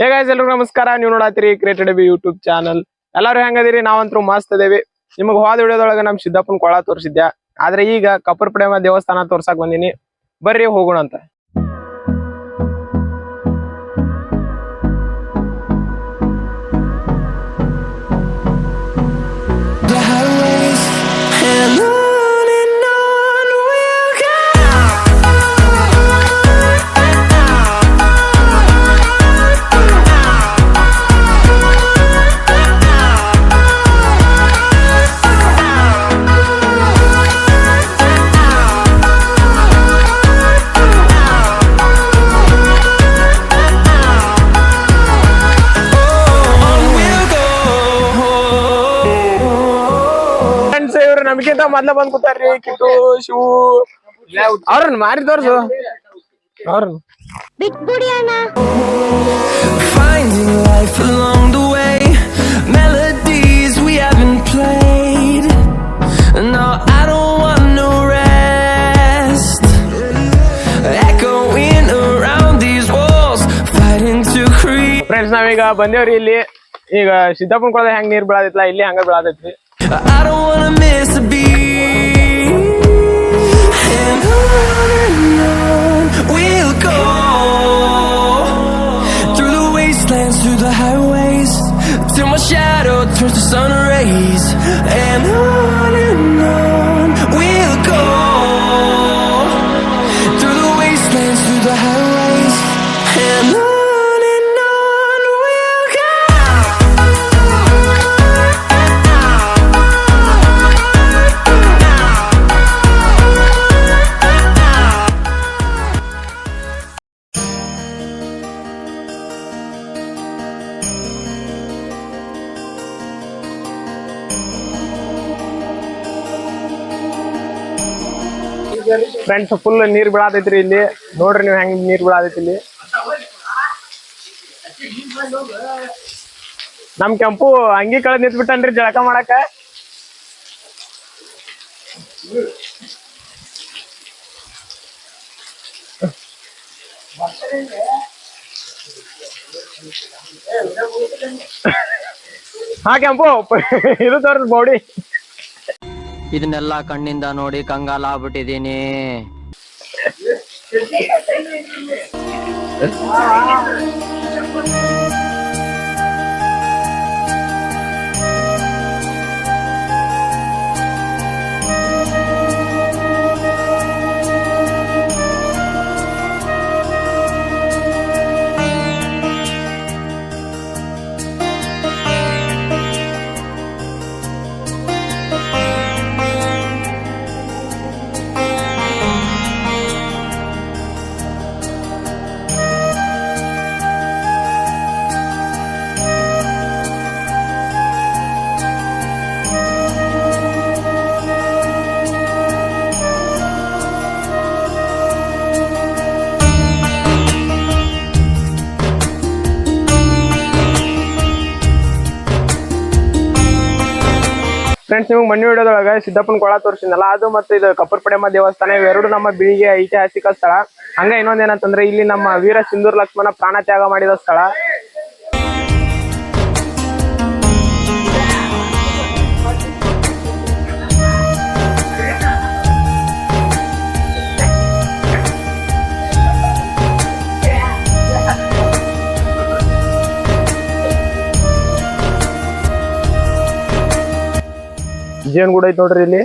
ಹೇಗ ಎಲ್ರಿಗೂ ನಮಸ್ಕಾರ. ನೀವು ನೋಡತ್ತೀರಿ ಕ್ರಿಯೇಟೆಡ್ ಬಿ ಯೂಟ್ಯೂಬ್ ಚಾನಲ್ ಎಲ್ಲರೂ ಹೆಂಗದಿರಿ ನಾವಂತರೂ ಮಸ್ತ್ ಅದೇವಿ. ನಿಮಗೆ ಹೋದ ವಿಡಿಯೋದೊಳಗೆ ನಮ್ ಸಿದ್ದಪ್ಪನ ಕೊಳ ತೋರಿಸಿದ್ಯಾ. ಆದ್ರೆ ಈಗ ಕಪ್ಪರ್ ಪಡೆಮ ದೇವಸ್ಥಾನ ತೋರ್ಸಕ್ಕೆ ಬಂದಿನಿ. ಬರ್ರಿ ಹೋಗೋಣ ಅಂತ ಮತ್ ಬಂದ ಕೂತಾರ್ರಿ ಕಿ ಶಿವ. ಶು ಅರಣ ಮಾರಿದ್ ಹರ್ಣ ಫೈನ್ ಲೈಫ್ ಸಂಗ್ವೈ ಮೆಲದೀಸ್ ವೀ ಹ್ಯಾವನ್ ಬಂದೇವ್ರಿ ಇಲ್ಲಿ. ಈಗ ಸಿದ್ಧಪುನ ಕೋದ ಹೆಂಗ್ ನೀರ್ ಬಿಡತ್ತಿತ್ತಲಾ ಇಲ್ಲಿ ಹಂಗ ಬೆಳದಿರಿ I don't wanna miss a beat. And on and on we'll go. Through the wastelands, through the highways. Till my shadow turns to sun rays. And on and on friends full ನೀರ್ ಬೀಳಾತೈತ್ರಿ ಇಲ್ಲಿ. ನೋಡ್ರಿ ನೀವು ಹೆಂಗ್ ನೀರ್ ಬೀಳಾತೈತಿ ಇಲ್ಲಿ. ನಮ್ ಕೆಂಪು ಅಂಗಿ ಕಳೆದ್ ನಿಂತ್ ಬಿಟ್ಟನ್ರಿ ಜಳಕ ಮಾಡಾಕ. ಹಾ ಕೆಂಪು, ಇದು ತೋರ್ಸ್ ಬಾಡಿ. ಇದನ್ನೆಲ್ಲ ಕಣ್ಣಿಂದ ನೋಡಿ ಕಂಗಾಲ ಆಗ್ಬಿಟ್ಟಿದೀನಿ ಫ್ರೆಂಡ್ಸ್ ನಿಮ್ಗೆ ಮಣ್ಣು ಹಿಡಿಯೋದೊಳಗ ಸಿದ್ದಪ್ಪನ ಕೊಳ ತೋರಿಸಿದ್ನಲ್ಲ, ಅದು ಮತ್ತೆ ಇದು ಕಪ್ಪರ್ಪಡೆಮ್ಮ ದೇವಸ್ಥಾನ ಇವೆರಡು ನಮ್ಮ ಬಿಳಿಗೆ ಐತಿಹಾಸಿಕ ಸ್ಥಳ. ಹಂಗ ಇನ್ನೊಂದೇನಂತಂದ್ರೆ ಇಲ್ಲಿ ನಮ್ಮ ವೀರ ಸಿಂಧೂರ್ ಲಕ್ಷ್ಮಣ ಪ್ರಾಣ ತ್ಯಾಗ ಮಾಡಿದ ಸ್ಥಳ. ಜೇನ್ ಕೂಡ ಐತಿ ನೋಡ್ರಿ ಇಲ್ಲಿ.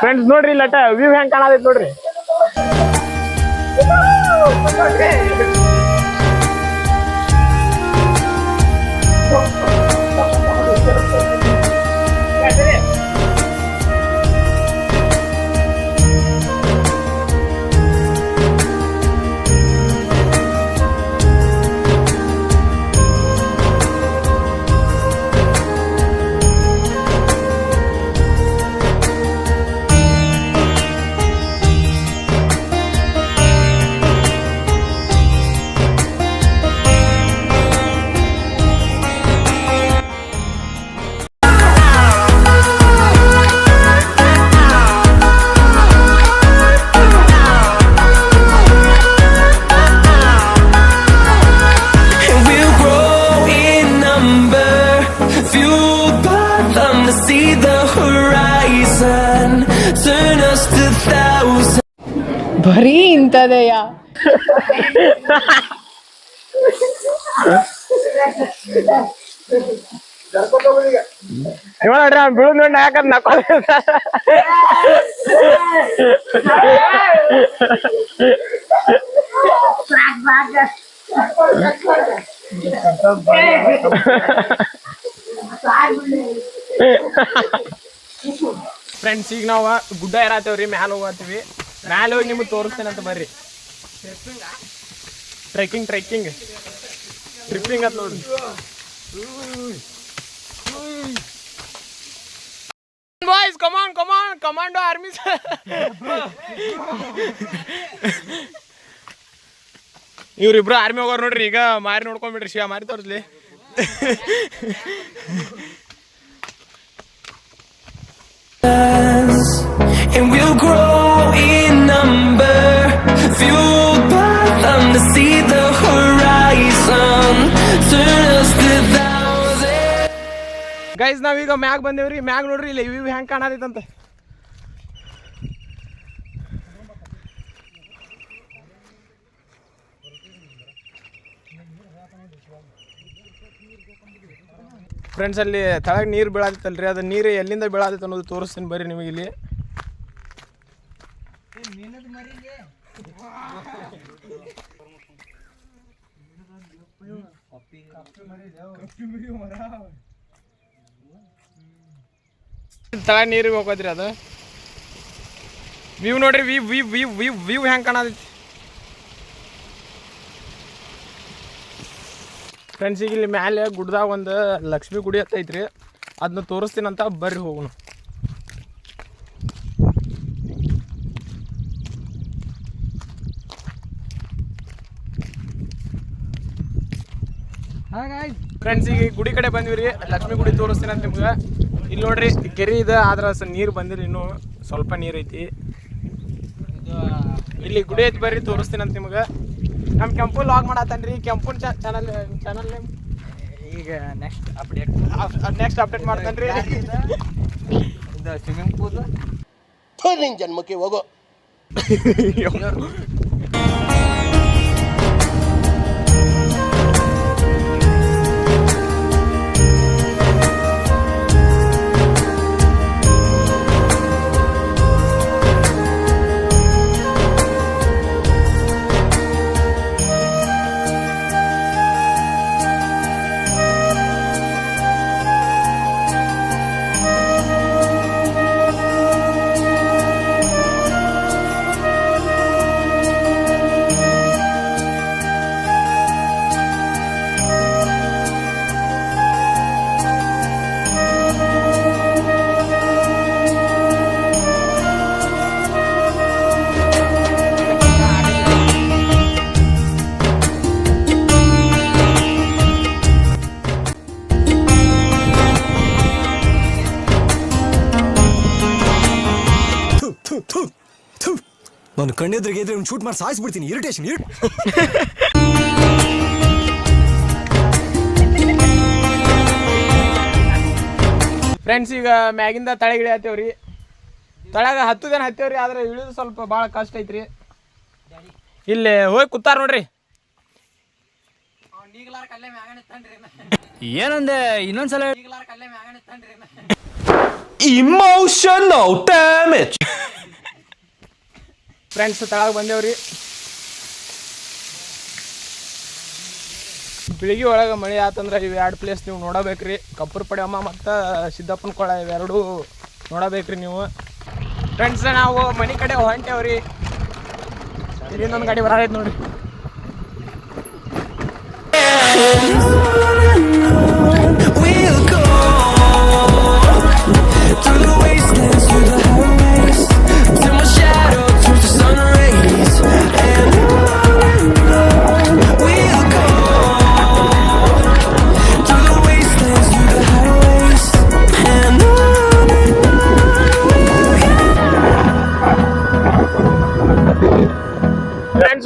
ಫ್ರೆಂಡ್ಸ್ ನೋಡ್ರಿ ಲಟ ವ್ಯೂ ಹೆಂಗ್ ಕಾಣತೈತಿ ನೋಡ್ರಿ. see the horizon turn us to thousands. Bari intadaya. ಇವ ನೋಡ್ರಿ ಅವ್ನು ಬೀಳು ನೋಡಿ ಹಾಕದ್ ನಕ್ಕೋದ Thank. ಫ್ರೆಂಡ್ಸ್ ಈಗ ನಾವು ಗುಡ್ಡ ಏರಾತೇವ್ರಿ, ಮ್ಯಾಲ ಹೋಗತ್ತೀವಿ ಮ್ಯಾಲ ಹೋಗಿ ನಿಮ್ಗೆ ತೋರಿಸ್ತೇನೆ ಅಂತ ಬರ್ರಿ. ಟ್ರೆಕ್ಕಿಂಗ್ ಟ್ರೆಕ್ಕಿಂಗ್ ಟ್ರಿಪ್ಪಿಂಗ್ ಅಂತ ನೋಡ್ರಿ. Boys come on come on commando army ಇವ್ರಿಬ್ರು army ಹೋಗೋರು ನೋಡ್ರಿ, ಈಗ ಮಾರಿ ನೋಡ್ಕೊಂಡ್ಬಿಡ್ರಿ ಶಿವ ಮಾರಿ ತೋರಿಸ್ಲಿ and we'll grow in number. Fueled by them to see the horizon. Turn us to thousands. Guys ನಾವೀಗ ಮ್ಯಾಗ್ ಬಂದೇವ್ರಿ. ಮ್ಯಾಗ್ ನೋಡ್ರಿ ಇಲ್ಲಿ ಇವ್ ಹೆಂಗ್ ಕಾಣತೈತಂತ. ಫ್ರೆಂಡ್ಸ್ ಅಲ್ಲಿ ತಳಗ ನೀರು ಬೀಳಾತಿತ್ತಲ್ರಿ ಅದು ನೀರು ಎಲ್ಲಿಂದ ಬೀಳಾದಿತ್ತು ಅನ್ನೋದು ತೋರಿಸ್ತೀನಿ ಬರ್ರಿ ನಿಮಗೆ ಇಲ್ಲಿ. ತಳ ನೀರಿಗೆ ಹೋಗೋದ್ರಿ ಅದು. ವ್ಯೂ ನೋಡ್ರಿ view view view view view ಹೆಂಗೆ ಕಾಣತೈತಿ ಫ್ರೆಂಡ್ಸ್ ಈಗ ಇಲ್ಲಿ ಮ್ಯಾಲೆ ಗುಡ್ದಾಗ ಒಂದು ಲಕ್ಷ್ಮಿ ಗುಡಿ ಹತ್ತೈತ್ರಿ ಅದನ್ನ ತೋರಿಸ್ತೀನಂತ ಬರ್ರಿ ಹೋಗೋಣ. ಫ್ರೆಂಡ್ಸ್ ಈಗ ಈ ಗುಡಿ ಕಡೆ ಬಂದಿವ್ರಿ ಲಕ್ಷ್ಮಿ ಗುಡಿ ತೋರಿಸ್ತೀನಿ ಅಂತ ನಿಮ್ಗೆ. ಇಲ್ಲಿ ನೋಡ್ರಿ ಕೆರೆ ಇದೆ ಆದ್ರೆ ನೀರು ಬಂದಿರಿ ಇನ್ನೂ ಸ್ವಲ್ಪ ನೀರು ಐತಿ. ಇಲ್ಲಿ ಗುಡಿ ಐತಿ ಬರ್ರಿ ತೋರಿಸ್ತೀನಿ ಅಂತ ನಿಮ್ಗೆ. ನಮ್ಮ ಕೆಂಪು ಲಾಗ್ ಮಾಡತ್ತನ್ರಿ ಕೆಂಪುನ್ ಚಾನಲ್ ಚಾನಲ್ ನೇಮ್ ಈಗ ನೆಕ್ಸ್ಟ್ ಅಪ್ಡೇಟ್ ನೆಕ್ಸ್ಟ್ ಅಪ್ಡೇಟ್ ಮಾಡ್ತಾನ್ರಿ. ಇದು? ಸ್ವಿಮ್ಮಿಂಗ್ ಪೂಲ್ ನಿನ್ ಜನ್ಮಕ್ಕೆ ಹೋಗೋ. ನಾನು ಕಣ್ಣೆದ್ರಿಗೆ ಇದ್ರೆ ಶೂಟ್ ಮಾಡಿ ಸಾಯಿಸ್ಬಿಡ್ತೀನಿ. ಇರಿಟೇಷನ್ ಇರ್ ಫ್ರೆಂಡ್ಸ್ ಈಗ ಮ್ಯಾಗಿಂದ ತಳಗ ಇಳಿಯತ್ತೇವ್ರಿ ತಳಗ ಹತ್ತು ಜನ ಹತ್ತೇವ್ರಿ ಆದ್ರೆ ಇಳಿದು ಸ್ವಲ್ಪ ಭಾಳ ಕಷ್ಟ ಐತ್ರಿ. ಇಲ್ಲಿ ಹೋಗಿ ಕೂತಾರ ನೋಡ್ರಿ. ಏನಂದೆ ಇನ್ನೊಂದ್ಸಲ ಇಮೋಷನಲ್ ಡ್ಯಾಮೇಜ್ ಫ್ರೆಂಡ್ಸ್ ತಳಗ ಬಂದೇವ್ರಿ. ಬೆಳಿಗ್ಗೆ ಒಳಗೆ ಮಳೆ ಆತಂದ್ರೆ ಇವು ಎರಡು ಪ್ಲೇಸ್ ನೀವು ನೋಡಬೇಕ್ರಿ. ಕಪ್ಪರ್ ಪಡೆ ಅಮ್ಮ ಮತ್ತು ಸಿದ್ದಪ್ಪನ ಕೊಳ ಇವೆರಡು ನೋಡಬೇಕ್ರಿ ನೀವು. ಫ್ರೆಂಡ್ಸ್ ನಾವು ಮನೆ ಕಡೆ ಹೊಂಟೇವ್ರಿ. ಇಲ್ಲಿಂದೊಂದು ಗಾಡಿ ಬರೈತೆ ನೋಡ್ರಿ.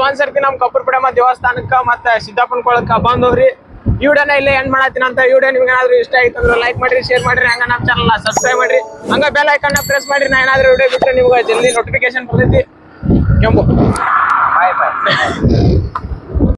ಫ್ರೆಂಡ್ಸ್ ಒಂದ್ಸರ್ತಿ ನಮ್ ಕಪ್ಪರ್ ಪಡಮ ದೇವಸ್ಥಾನಕ್ಕ ಮತ್ತ ಸಿದ್ದಾಪುರ ಕೊಳಕ್ಕ ಬಂದವ್ರಿ. ಈ ವಿಡಿಯೋನ ಇಲ್ಲೇ ಎಂಡ್ ಮಾಡತ್ತೀನಿ ಅಂತ ಈ ವಿಡಿಯೋ ನಿಮ್ಗೆ ಏನಾದ್ರು ಇಷ್ಟ ಆಯ್ತು ಅಂದ್ರೆ ಲೈಕ್ ಮಾಡ್ರಿ ಶೇರ್ ಮಾಡ್ರಿ, ಹಂಗ ನಮ್ಮ ಚಾನಲ್ ಸಬ್ಸ್ಕ್ರೈಬ್ ಮಾಡ್ರಿ. ಹಂಗ ಬೆಲ್ ಐಕನ್ ಪ್ರೆಸ್ ಮಾಡ್ರಿ, ನಾ ಏನಾದ್ರು ವಿಡಿಯೋ ಬಿಟ್ಟರೆ ನಿಮ್ಗೆ ಜಲ್ದಿ ನೋಟಿಫಿಕೇಶನ್ ಬರ್ತೈತಿ. ಕೆಂಪು. ಬಾಯ್ ಬಾಯ್